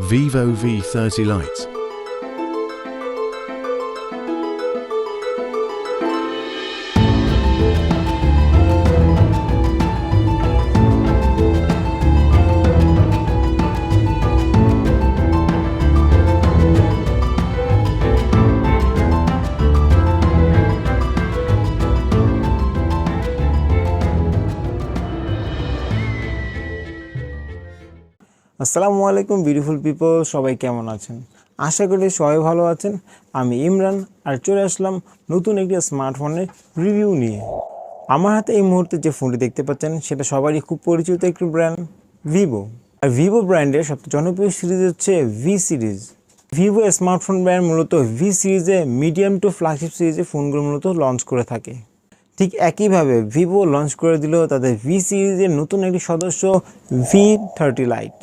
Vivo V30 Lite. আসসালামু আলাইকুম beautiful people সবাই কেমন আছেন? আশা করি সবাই ভালো আছেন। আমি ইমরান আর চলে আসলাম নতুন একটি স্মার্টফোনের রিভিউ নিয়ে। আমার হাতে এই মুহূর্তে যে ফোনটি দেখতে পাচ্ছেন, সেটা সবারই খুব পরিচিত একটি ব্র্যান্ড ভিভো আর ভিভো ব্র্যান্ডের সবচেয়ে জনপ্রিয় সিরিজ হচ্ছে V series Vivo smartphone brand মূলত ভি সিরিজে মিডিয়াম টু ফ্ল্যাগশিপ সিরিজে ফোনগুলো মূলত লঞ্চ করে থাকে। ঠিক একইভাবে ভিভো লঞ্চ করে দিল তাদের ভি সিরিজের নতুন একটি সদস্য ভি থার্টি লাইট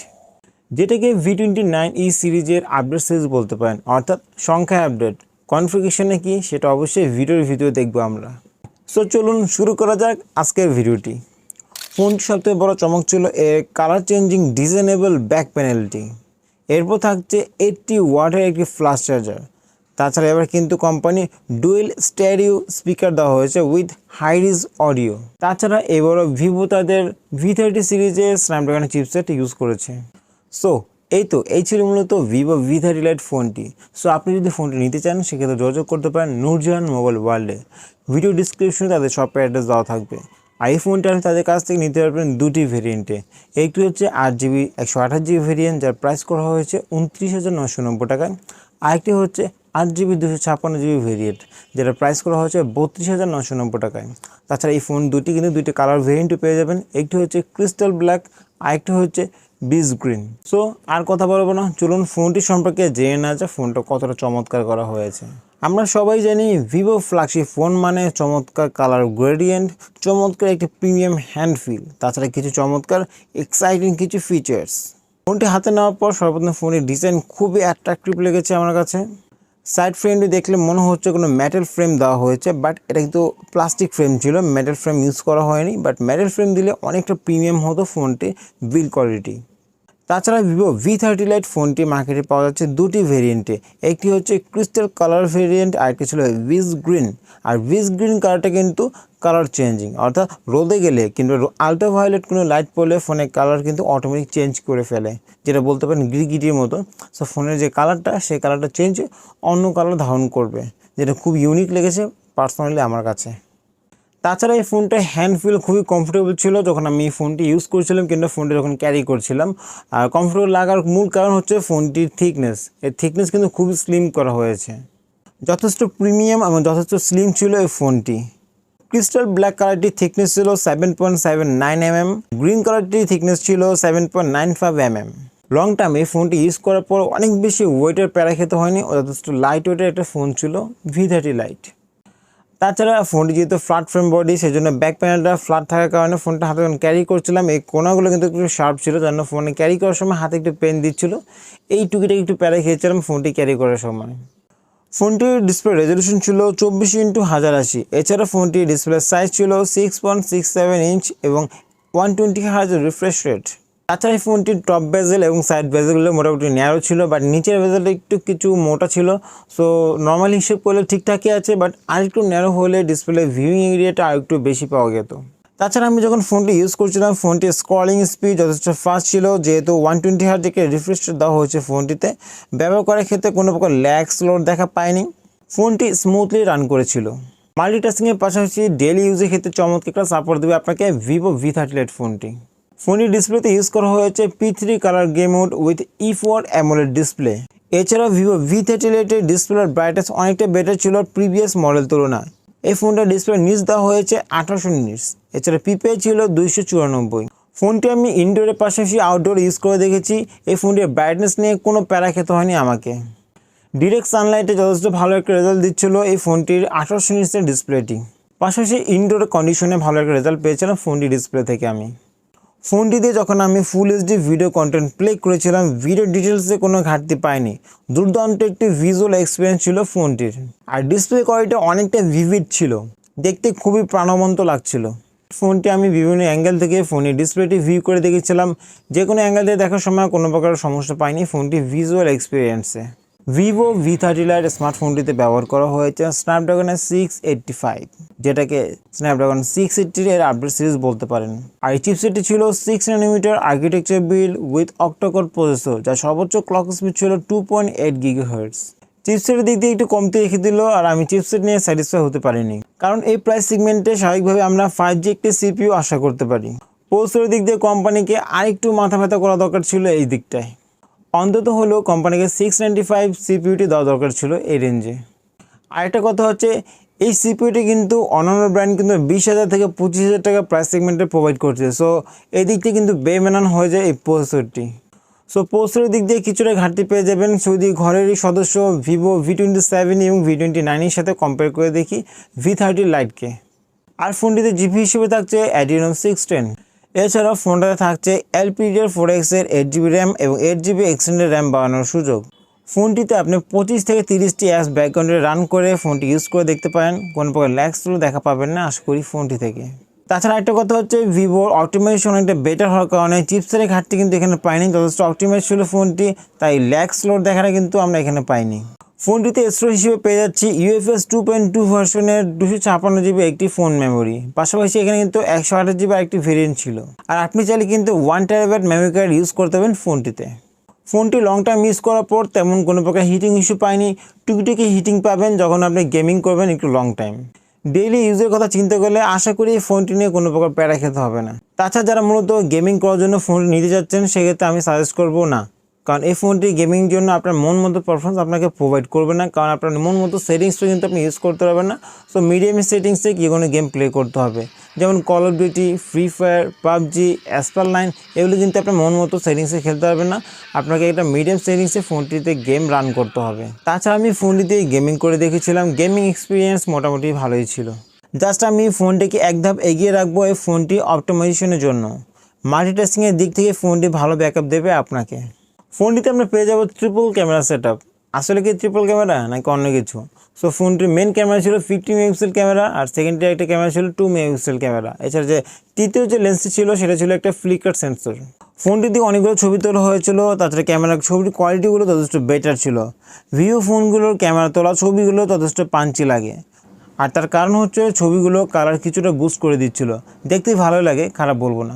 যেটাকে ভি টোয়েন্টি নাইন ই সিরিজের আপডেট সিরিজ বলতে পারেন, অর্থাৎ সংখ্যা আপডেট কনফিগেশনে কি, সেটা অবশ্যই ভিডিওর ভিডিও দেখব আমরা। সো চলুন শুরু করা যাক আজকের ভিডিওটি। ফোনটি সবথেকে বড় চমক ছিল এর কালার চেঞ্জিং ডিজাইনেবল ব্যাক প্যানেলটি এরপর থাকছে এইটটি ওয়াটের একটি ফ্লাশ চার্জার তাছাড়া এবার কিন্তু কোম্পানি ডুয়েল স্টেরিও স্পিকার দেওয়া হয়েছে উইথ হাইরিজ অডিও তাছাড়া এবারও ভিভো তাদের ভি থার্টি সিরিজের স্ন্যাপড্রাগন চিপসেট ইউজ করেছে। সো এই তো এই ছিল মূলত ভিভো ভি থার্টি লাইট ফোনটি। সো আপনি যদি ফোনটি নিতে চান, সেক্ষেত্রে যোগাযোগ করতে পারেন নূরজাহান মোবাইল ওয়ার্ল্ডে ভিডিও ডিসক্রিপশনে তাদের শপের অ্যাড্রেস দেওয়া থাকবে। আর এই ফোনটা আপনি তাদের কাছ থেকে নিতে পারবেন দুটি ভেরিয়েন্টে একটি হচ্ছে আট জিবি, একশো আঠাশ জিবি ভেরিয়েন্ট যার প্রাইস করা হয়েছে উনত্রিশ হাজার নশো নব্বই টাকায় আরেকটি হচ্ছে আট জিবি, দুশো ছাপ্পান্ন জিবি ভেরিয়েন্ট যেটা প্রাইস করা হয়েছে বত্রিশ হাজার নশো নব্বই টাকায়। তাছাড়া এই ফোন দুটি কিন্তু দুইটি কালার ভেরিয়েন্টও পেয়ে যাবেন। একটি হচ্ছে ক্রিস্টাল ব্ল্যাক আরেকটি হচ্ছে বিজ গ্রিন সো আর কথা বলব না। চলুন ফোনটি সম্পর্কে জেনে না যা ফোনটা কতটা চমৎকার করা হয়েছে। আমরা সবাই জানি ভিভো ফ্ল্যাগশিপ ফোন মানে চমৎকার কালার গ্রেডিয়েন্ট চমৎকার একটি প্রিমিয়াম হ্যান্ড ফিল তাছাড়া কিছু চমৎকার এক্সাইটিং কিছু ফিচার্স ফোনটি হাতে নেওয়ার পর সর্বপ্রথম ফোনের ডিজাইন খুবই অ্যাট্রাকটিভ লেগেছে আমার কাছে। সাইড ফ্রেমটি দেখলে মনে হচ্ছে কোনো মেটাল ফ্রেম দেওয়া হয়েছে বাট এটা কিন্তু প্লাস্টিক ফ্রেম ছিল। মেটাল ফ্রেম ইউজ করা হয়নি বাট মেটাল ফ্রেম দিলে অনেকটা প্রিমিয়াম হতো ফোনটি বিল কোয়ালিটি তাছাড়া ভিভো ভি থার্টি লাইট ফোনটি মার্কেটে পাওয়া যাচ্ছে দুটি ভেরিয়েন্টে একটি হচ্ছে ক্রিস্টাল কালার ভেরিয়েন্ট আর একটি ছিল উইজ গ্রিন আর উইজ গ্রিন কালারটা কিন্তু কালার চেঞ্জিং অর্থাৎ রোদে গেলে কিংবা আলট্রা ভায়োলেট কোনো লাইট পড়লে ফোনের কালার কিন্তু অটোমেটিক চেঞ্জ করে ফেলে, যেটা বলতে পারেন গিরগিটির মতো। সো ফোনের যে কালারটা সেই কালারটা চেঞ্জ অন্য কালার ধারণ করবে, যেটা খুব ইউনিক লেগেছে পার্সোনালি আমার কাছে। তাছাড়া এই ফোনটা হ্যান্ড ফিল খুবই কমফোর্টেবল ছিল যখন আমি এই ফোনটি ইউজ করছিলাম কিংবা ফোনটি যখন ক্যারি করছিলাম। আর কমফোর্টেবল লাগার মূল কারণ হচ্ছে ফোনটির থিকনেস এর থিকনেস কিন্তু খুবই স্লিম করা হয়েছে। যথেষ্ট প্রিমিয়াম এবং যথেষ্ট স্লিম ছিল এই ফোনটি ক্রিস্টাল ব্ল্যাক কালারটির থিকনেস ছিল seven point seven nine M M green কালারটির thickness ছিল seven point nine five M M long term এই ফোনটি ইউজ করার পর অনেক বেশি ওয়েটের প্যারা খেতে হয়নি যথেষ্ট লাইট ওয়েটের একটা ফোন ছিল ভি থার্টি লাইট তাছাড়া ফোনটি যেহেতু ফ্ল্যাট ফ্রেম বডি সেই জন্য ব্যাক প্যানেলটা ফ্ল্যাট থাকার কারণে ফোনটা হাতে যখন ক্যারি করছিলাম, এই কোনাগুলো কিন্তু একটু শার্প ছিল, যার জন্য ফোনে ক্যারি করার সময় হাতে একটু পেন দিচ্ছিল। এই টুকিটা একটু প্যারা খেয়েছিলাম ফোনটি ক্যারি করার সময়। ফোনটির ডিসপ্লে রেজলিউশন ছিল চব্বিশ ইন্টু হাজার আশি। এছাড়া ফোনটির ডিসপ্লে সাইজ ছিল six point six seven inch এবং ওয়ান টোয়েন্টি হাজার রিফ্রেশ রেট তাছাড়া এই ফোনটির টপ বেজেল এবং সাইড বেজেলগুলো মোটামুটি ন্যারো ছিল বাট নিচের বেজেলটা একটু কিছু মোটা ছিল। সো নর্মাল হিসেব করলে ঠিকঠাকই আছে বাট আর একটু ন্যারো হলে ডিসপ্লে ভিউইং এরিয়াটা আর একটু বেশি পাওয়া যেত। তাছাড়া আমি যখন ফোনটি ইউজ করছিলাম ফোনটির স্ক্রলিং স্পিড যথেষ্ট ফাস্ট ছিল, যেহেতু ওয়ান টোয়েন্টি হার থেকে রিফ্রেশ দেওয়া হয়েছে ফোনটিতে। ব্যবহার করার ক্ষেত্রে কোনো প্রকার ল্যাগ স্লোড দেখা পায়নি। ফোনটি স্মুথলি রান করেছিল। মাল্টিটাস্কিংয়ের পাশাপাশি ডেলি ইউজের ক্ষেত্রে চমৎকার সাপোর্ট দেবে আপনাকে ভিভো ভি থার্টি লাইট ফোনটি ডিসপ্লেতে ইউজ করা হয়েছে P three colour game mode with E four AMOLED display এছাড়াও ভিভো ভি থার্টি লাইটের ডিসপ্লের ব্রাইটনেস অনেকটা বেটার ছিল প্রিভিয়াস মডেল তুলনায়। এই ফোনটার ডিসপ্লে নিচ দেওয়া হয়েছে আঠারোশো নিটস এছাড়া পিপে ছিল দুইশো চুরানব্বই। ফোনটি আমি ইনডোরের পাশাপাশি আউটডোর ইউজ করে দেখেছি। এই ফোনটির ব্রাইটনেস নিয়ে কোনো প্যারা খেতে হয়নি আমাকে। ডিরেক্ট সানলাইটে যথেষ্ট ভালো একটা রেজাল্ট দিচ্ছিল এই ফোনটির আঠারোশো নিটসের ডিসপ্লেটি পাশাপাশি ইনডোর কন্ডিশনে ভালো একটা রেজাল্ট পেয়েছিলাম ফোনটি ডিসপ্লে থেকে আমি। ফোনটি দিয়ে যখন আমি full HD video content play করেছিলাম ভিডিও ডিটেলসে কোনো ঘাটতি পাইনি। দুর্দান্ত একটি ভিজুয়াল এক্সপিরিয়েন্স ছিল ফোনটির। আর ডিসপ্লে কোয়ালিটি অনেকটা ভিভিড ছিল। দেখতে খুবই প্রাণবন্ত লাগছিল। ফোনটি আমি বিভিন্ন অ্যাঙ্গেল থেকে ফোনের ডিসপ্লেটি ভিউ করে দেখেছিলাম। যে কোনো অ্যাঙ্গেল থেকে দেখার সময় কোনো প্রকার সমস্যা পাইনি ফোনটি ভিজুয়াল এক্সপিরিয়েন্সে ভিভো ভি থার্টি লাইট স্মার্টফোনটিতে ব্যবহার করা হয়েছে স্ন্যাপড্রাগনের সিক্স এইটটি ফাইভ যেটাকে স্ন্যাপড্রাগন সিক্স এইটটির এর আপডেট সিরিজ বলতে পারেন। আর এই চিপসেটটি ছিল six nanometer architecture build with octa core processor যার সর্বোচ্চ ক্লক স্পিড ছিল two point eight giga hertz চিপসেটের দিক দিয়ে একটু কমতে রেখে দিল, আর আমি চিপসেট নিয়ে স্যাটিসফাই হতে পারিনি। কারণ এই প্রাইস সেগমেন্টে স্বাভাবিকভাবে আমরা ফাইভ জি একটি সিপিইউ আশা করতে পারি। প্রসেসরের দিক দিয়ে কোম্পানিকে আরেকটু মাথা ব্যথা করা দরকার ছিল এই দিকটায়। অন্তত হলেও কোম্পানিকে সিক্স নাইনটি ফাইভ সিপিইউটি দেওয়া দরকার ছিল এই রেঞ্জে আরেকটা কথা হচ্ছে, এই সিপিউটি কিন্তু অন্যান্য ব্র্যান্ড কিন্তু বিশ হাজার থেকে পঁচিশ হাজার টাকা প্রাইস সেগমেন্টে প্রোভাইড করছে। সো এই দিক থেকে কিন্তু বেমানান হয়ে যায় এই প্রসেসরটি সো প্রসেসরের দিক দিয়ে কিছুটা ঘাটতি পেয়ে যাবেন। যদি ঘরেরই সদস্য ভিভো ভি টোয়েন্টি সেভেন এবং ভি টোয়েন্টি নাইনের সাথে কম্পেয়ার করে দেখি ভি থার্টি লাইটকে আর ফোনটিতে জিপি হিসেবে থাকছে অ্যাডিনো সিক্স টেন এছাড়াও ফোনটাতে থাকছে এলপিডিআর ফোর এক্সের এইট জিবি র্যাম এবং এইট জিবি এক্সটেন্ডেড র্যাম বাড়ানোর সুযোগ। ফোনটিতে আপনি পঁচিশ থেকে তিরিশটি অ্যাপস ব্যাকগ্রাউন্ডে রান করে ফোনটি ইউজ করে দেখতে পারেন। কোনো প্রকার ল্যাক্সগুলো দেখা পাবেন না, আশা করি ফোনটি থেকে। তাছাড়া একটা কথা হচ্ছে ভিভোর অপটিমাইজেশন অনেকটা বেটার হওয়ার কারণে চিপসের ঘাটতি কিন্তু এখানে পাইনি। যথেষ্ট অপটিমাইজ ছিল ফোনটি, তাই ল্যাক্স লোড দেখাটা কিন্তু আমরা এখানে পাইনি। ফোনটিতে স্টোর হিসেবে পেয়ে যাচ্ছি ইউএফএস টু পয়েন্ট টু ভার্সনের দুশো ছাপান্ন জিবি একটি ফোন মেমোরি পাশাপাশি এখানে কিন্তু একশো আঠাশ জিবি একটি ভেরিয়েন্ট ছিল। আর আপনি চাইলে কিন্তু one terabyte memory card use করতে পারবেন ফোনটিতে। ফোনটি লং টাইম ইউজ করার পর তেমন কোনো প্রকার হিটিং ইস্যু পায়নি। টুকিটুকি হিটিং পাবেন যখন আপনি গেমিং করবেন একটু লং টাইম ডেইলি ইউজের কথা চিন্তা করলে আশা করি এই ফোনটি নিয়ে কোনো প্রকার প্যারা খেতে হবে না। তাছাড়া যারা মূলত গেমিং করার জন্য ফোনটি নিতে যাচ্ছেন, সেক্ষেত্রে আমি সাজেস্ট করব না। কারণ এই ফোনটি গেমিং জন্য আপনার মন মতো পারফরমেন্স আপনাকে প্রোভাইড করবে না। কারণ আপনার মন মতো সেটিংসটা কিন্তু আপনি ইউজ করতে পারবেন না। সো মিডিয়াম সেটিংসে কি কোনো গেম প্লে করতে হবে। যেমন call of duty free fire PUBG asphalt nine এগুলো কিন্তু আপনার মন মতো সেটিংসে খেলতে পারবেন না। আপনাকে একটা মিডিয়াম সেটিংসে ফোনটিতে গেম রান করতে হবে। তাছাড়া আমি ফোনটিতে গেমিং করে দেখেছিলাম। গেমিং এক্সপিরিয়েন্স মোটামুটি ভালোই ছিল। জাস্ট আমি ফোনটিকে এক ধাপ এগিয়ে রাখব এই ফোনটি অপটোমাইজেশনের জন্য। মাল্টিটাস্কিংয়ের দিক থেকে ফোনটি ভালো ব্যাকআপ দেবে আপনাকে। ফোনটিতে আমরা পেয়ে যাব ট্রিপল ক্যামেরা সেট আসলে কি ট্রিপল ক্যামেরা নাকি অন্য কিছু? সো ফোনটির মেন ক্যামেরা ছিল ফিফটি মেগাপিক্সেল ক্যামেরা আর সেকেন্ডে একটা ক্যামেরা ছিল টু মেগাপিক্সেল ক্যামেরা এছাড়া যে তৃতীয় যে লেন্সটি ছিল, সেটা ছিল একটা ফ্লিকার সেন্সর ফোনটি দিয়ে অনেকগুলো ছবি তোলা হয়েছিল, তাছাড়া ক্যামেরার ছবির কোয়ালিটিগুলো যথেষ্ট বেটার ছিল। ভিভো ফোনগুলোর ক্যামেরা তোলা ছবিগুলো যথেষ্ট পাঞ্চি লাগে। আর তার কারণ হচ্ছে ছবিগুলো কালার কিছুটা বুস্ট করে দিচ্ছিল। দেখতেই ভালো লাগে, খারাপ বলব না।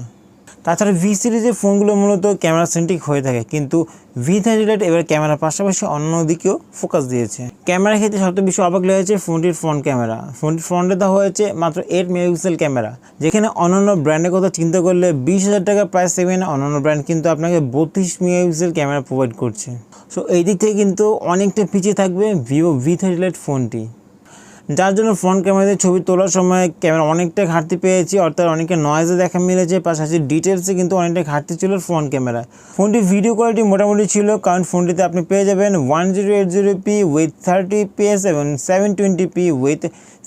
তাছাড়া ভি সিরিজের ফোনগুলো মূলত ক্যামেরা সেন্ট্রিক হয়ে থাকে, কিন্তু ভি থার্টি লাইট এবার ক্যামেরার পাশাপাশি অন্য দিকেও ফোকাস দিয়েছে। ক্যামেরা ক্ষেত্রে সবচেয়ে বেশি অবাক লেগেছে ফোনটির ফ্রন্ট ক্যামেরা ফোনটির ফ্রন্টে দেওয়া হয়েছে মাত্র এইট মেগাপিক্সেল ক্যামেরা যেখানে অন্যান্য ব্র্যান্ডের কথা চিন্তা করলে বিশ হাজার টাকা প্রাইস সেভেনে অন্যান্য ব্র্যান্ড কিন্তু আপনাকে বত্রিশ মেগাপিক্সেল ক্যামেরা প্রোভাইড করছে। সো এই দিক থেকে কিন্তু অনেকটা পিছিয়ে থাকবে ভিভো ভি থার্টি লাইট ফোনটি যার জন্য ফ্রন্ট ক্যামেরাতে ছবি তোলার সময় ক্যামেরা অনেকটা ঘাটতি পেয়েছি, অর্থাৎ অনেকটা নয়েজে দেখা মিলেছে, পাশাপাশি ডিটেলসে কিন্তু অনেকটা ঘাটতি ছিল ফ্রন্ট ক্যামেরা ফোনটির ভিডিও কোয়ালিটি মোটামুটি ছিল, কারণ ফোনটিতে আপনি পেয়ে যাবেন one zero eight zero p with thirty fps এবং seven twenty p with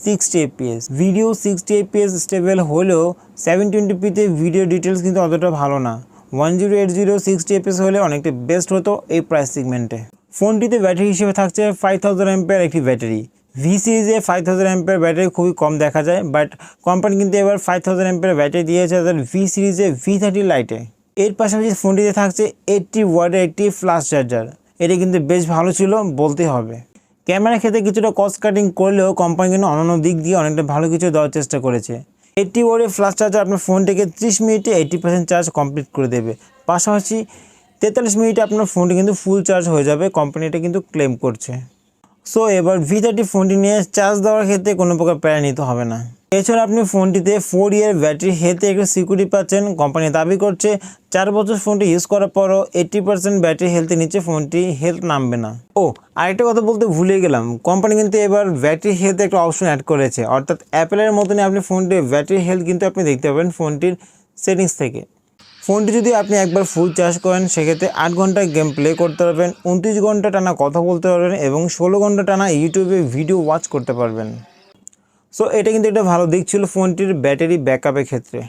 sixty fps video sixty fps stable হলেও সেভেন টোয়েন্টি পিতে ভিডিও ডিটেলস কিন্তু অতটা ভালো না। One zero eight zero sixty fps হলে অনেকটা বেস্ট হতো এই প্রাইস সেগমেন্টে ফোনটিতে ব্যাটারি হিসেবে থাকছে ফাইভ থাউজেন্ড এমপের একটি ব্যাটারি ভি সিরিজে ফাইভ থাউজেন্ড এমপের ব্যাটারি খুবই কম দেখা যায় বাট কোম্পানি কিন্তু এবার ফাইভ থাউজেন্ড এমপের ব্যাটারি দিয়েছে তাদের ভি সিরিজে ভি থার্টি লাইটে এর পাশাপাশি ফোনটিতে থাকছে এইটটি ওয়ার্ডের একটি ফ্লাশ চার্জার এটা কিন্তু বেশ ভালো ছিল, বলতে হবে। ক্যামেরা ক্ষেত্রে কিছুটা কস্ট কাটিং করলেও কোম্পানি কিন্তু অন্যান্য দিক দিয়ে অনেকটা ভালো কিছু দেওয়ার চেষ্টা করেছে। এইটটি ওয়ার্ডের ফ্লাশ চার্জার আপনার ফোনটিকে ত্রিশ মিনিটে এইটটি পার্সেন্ট চার্জ কমপ্লিট করে দেবে। পাশাপাশি তেতাল্লিশ মিনিটে আপনার ফোনটি কিন্তু ফুল চার্জ হয়ে যাবে কোম্পানি এটা কিন্তু ক্লেম করছে। সো এবার ভি থার্টি ফোনটি নিয়ে চার্জ দেওয়ার ক্ষেত্রে কোনো প্রকার প্যারা নিতে হবে না। এছাড়া আপনি ফোনটিতে ফোর ইয়ার ব্যাটারি হেলথে একটু সিকিউরিটি পাচ্ছেন। কোম্পানি দাবি করছে, চার বছর ফোনটি ইউজ করার পরও এইট্টি পার্সেন্ট ব্যাটারি হেলথের নিচে ফোনটি হেলথ নামবে না। ও, আরেকটা কথা বলতে ভুলে গেলাম। কোম্পানি কিন্তু এবার ব্যাটারি হেলথ একটা অপশন অ্যাড করেছে। অর্থাৎ অ্যাপেলের মতনই আপনি ফোনটির ব্যাটারি হেলথ কিন্তু আপনি দেখতে পাবেন ফোনটির সেটিংস থেকে। ফোনটি যদি আপনি একবার ফুল চার্জ করেন, সেক্ষেত্রে আট ঘণ্টা গেম প্লে করতে পারবেন, উনত্রিশ ঘণ্টা টানা কথা বলতে পারবেন এবং ষোলো ঘণ্টা টানা ইউটিউবে ভিডিও ওয়াচ করতে পারবেন। সো এটা কিন্তু একটা ভালো দিক ছিল ফোনটির ব্যাটারি ব্যাকআপের ক্ষেত্রে।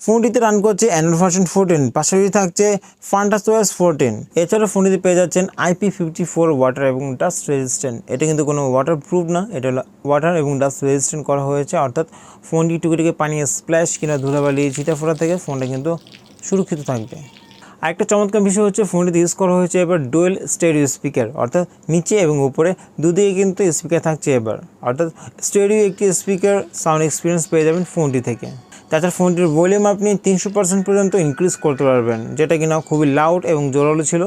ফোনটিতে রান করছে অ্যান্ড্রয়েড ভার্সন ফোরটিন পাশাপাশি থাকছে ফান্টাসওয়াস ফোরটিন এছাড়া ফোনটিতে পেয়ে যাচ্ছেন আইপি ফিফটি ফোর ওয়াটার এবং ডাস্ট রেজিস্ট্যান্ট এটা কিন্তু কোনো ওয়াটার প্রুফ না, এটা ওয়াটার এবং ডাস্ট রেজিস্ট্যান্ট করা হয়েছে। অর্থাৎ ফোনটি টুকিটুকি পানি স্প্ল্যাশ কিংবা ধুলাবালি ছিটা ফোটা থেকে ফোনটা কিন্তু সুরক্ষিত থাকবে। আরেকটা চমৎকার বিষয় হচ্ছে ফোনটিতে ইউজ করা হয়েছে এবার ডুয়েল স্টেডিও স্পিকার, অর্থাৎ নিচে এবং উপরে, দুদিকে কিন্তু স্পিকার থাকছে এবার। অর্থাৎ স্টেডিও একটি স্পিকার, সাউন্ড এক্সপিরিয়েন্স পেয়ে যাবেন ফোনটি থেকে। তাছাড়া ফোনটির ভলিউম আপনি তিনশো পার্সেন্ট পর্যন্ত ইনক্রিজ করতে পারবেন, যেটা কিনা খুবই লাউড এবং জোরালো ছিল।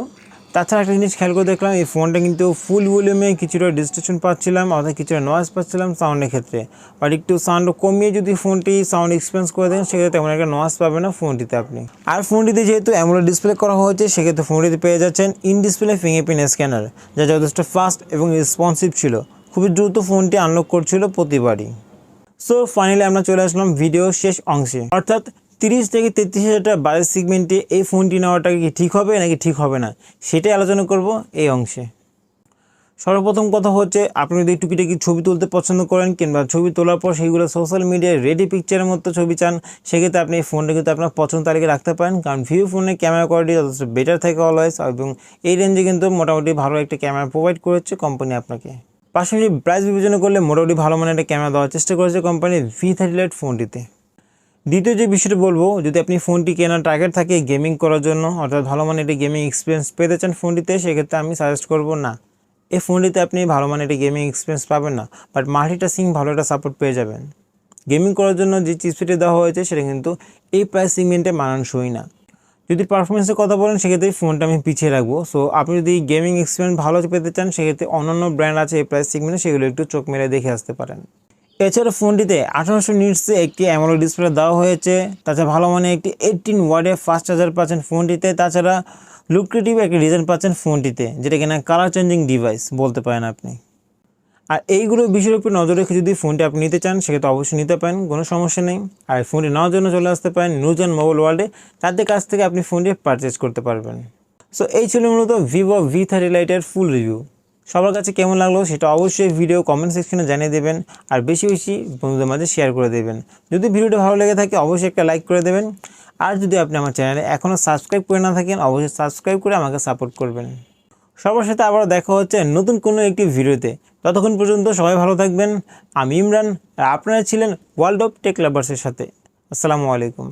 তাছাড়া একটা জিনিস খেয়াল করে দেখলাম, এই ফোনটা কিন্তু ফুল ভলিউমে কিছুটা ডিস্ট্রিকশন পাচ্ছিলাম অর্থাৎ কিছুটা নয়েজ পাচ্ছিলাম সাউন্ডের ক্ষেত্রে। বাট একটু সাউন্ড কমিয়ে যদি ফোনটি সাউন্ড এক্সপিরিয়েন্স করে দেন, সেক্ষেত্রে তেমন একটা নয়েজ পাবে না ফোনটিতে আপনি। আর ফোনটিতে যেহেতু অ্যামোলেড ডিসপ্লে করা হয়েছে, সেক্ষেত্রে ফোনটিতে পেয়ে যাচ্ছেন ইন ডিসপ্লে ফিঙ্গারপ্রিন্ট স্ক্যানার যা যথেষ্ট ফাস্ট এবং রেসপন্সিভ ছিল। খুবই দ্রুত ফোনটি আনলক করছিল প্রতিবারই। সো ফাইনালি আমরা চলে আসলাম ভিডিও শেষ অংশে। অর্থাৎ তিরিশ থেকে তেত্রিশ হাজার টাকা বাজেট সেগমেন্টে এই ফোনটি নেওয়াটা কি ঠিক হবে নাকি ঠিক হবে না? সেটাই আলোচনা করব এই অংশে। সর্বপ্রথম কথা হচ্ছে, আপনি যদি টুকিটাকি ছবি তুলতে পছন্দ করেন কিংবা ছবি তোলার পর সেইগুলো সোশ্যাল মিডিয়ায় রেডি পিকচারের মতো ছবি চান, সেক্ষেত্রে আপনি এই ফোনটা কিন্তু আপনার পছন্দ তালিকায় রাখতে পারেন। কারণ ভিউ ফোনের ক্যামেরা কোয়ালিটি যথেষ্ট বেটার থাকে অলওয়েজ এবং এই রেঞ্জে কিন্তু মোটামুটি ভালো একটা ক্যামেরা প্রোভাইড করেছে কোম্পানি আপনাকে। পাশাপাশি প্রাইস বিবেচনা করলে মোটামুটি ভালো মানের একটা ক্যামেরা দেওয়ার চেষ্টা করেছে কোম্পানি ভি থার্টি লাইট ফোনটিতে দ্বিতীয় যে বিষয়টা বলব, যদি আপনি ফোনটি কেনার টার্গেট থাকে গেমিং করার জন্য, অর্থাৎ ভালো মানের একটি গেমিং এক্সপিরিয়েন্স পেতে চান ফোনটিতে, সেক্ষেত্রে আমি সাজেস্ট করব না। এই ফোনটিতে আপনি ভালো মানের একটি গেমিং এক্সপিরিয়েন্স পাবেন না বাট মাল্টিটাস্কিং ভালো একটা সাপোর্ট পেয়ে যাবেন। গেমিং করার জন্য যে চিপসেটটি দেওয়া হয়েছে, সেটা কিন্তু এই প্রাইস সিগমেন্টে মানানসই না। যদি পারফরমেন্সের কথা বলেন, সেক্ষেত্রে ফোনটা আমি পিছিয়ে রাখব। সো আপনি যদি গেমিং এক্সপিরিয়েন্স ভালো পেতে চান, সেক্ষেত্রে অন্যান্য ব্র্যান্ড আছে এই প্রাইস সিগমেন্টে সেগুলো একটু চোখ মেরে দেখে আসতে পারেন। এছাড়া ফোনটিতে আঠারোশো নিটসে একটি অ্যামোলেড ডিসপ্লে দেওয়া হয়েছে। তাছাড়া ভালো মানে একটি এইটিন ওয়ার্ডে ফাস্ট চার্জার পাচ্ছেন ফোনটিতে। তাছাড়া লুক্রেটিভ একটি ডিজাইন পাচ্ছেন ফোনটিতে, যেটা কিনা কালার চেঞ্জিং ডিভাইস বলতে পারেন আপনি। আর এইগুলো বিষয়ের উপর নজর রেখে যদি ফোনটি আপনি নিতে চান, সেক্ষেত্রে অবশ্যই নিতে পারেন, কোনো সমস্যা নেই। আর ফোনটি নেওয়ার জন্য চলে আসতে পারেন নিউজন মোবাইল ওয়ার্ল্ডে তাদের কাছ থেকে আপনি ফোনটি পারচেজ করতে পারবেন। সো এই ছিল মূলত ভিভো ভি থার্টি লাইটের ফুল রিভিউ সবার কাছে কেমন লাগল সেটা অবশ্যই ভিডিও কমেন্ট সেকশনে জানিয়ে দেবেন আর বেশি বেশি বন্ধুদের মাঝে শেয়ার করে দেবেন। যদি ভিডিওটা ভালো লেগে থাকে অবশ্যই একটা লাইক করে দেবেন। আর যদি আপনি আমার চ্যানেলে এখনও সাবস্ক্রাইব করে না থাকেন, অবশ্যই সাবস্ক্রাইব করে আমাকে সাপোর্ট করবেন। সবার সাথে আবার দেখা হচ্ছে নতুন কোনো একটি ভিডিওতে। ততক্ষণ পর্যন্ত সবাই ভালো থাকবেন। আমি ইমরান, আর আপনারা ছিলেন ওয়ার্ল্ড অফ টেক লাভার্সের সাথে। আসসালামু আলাইকুম।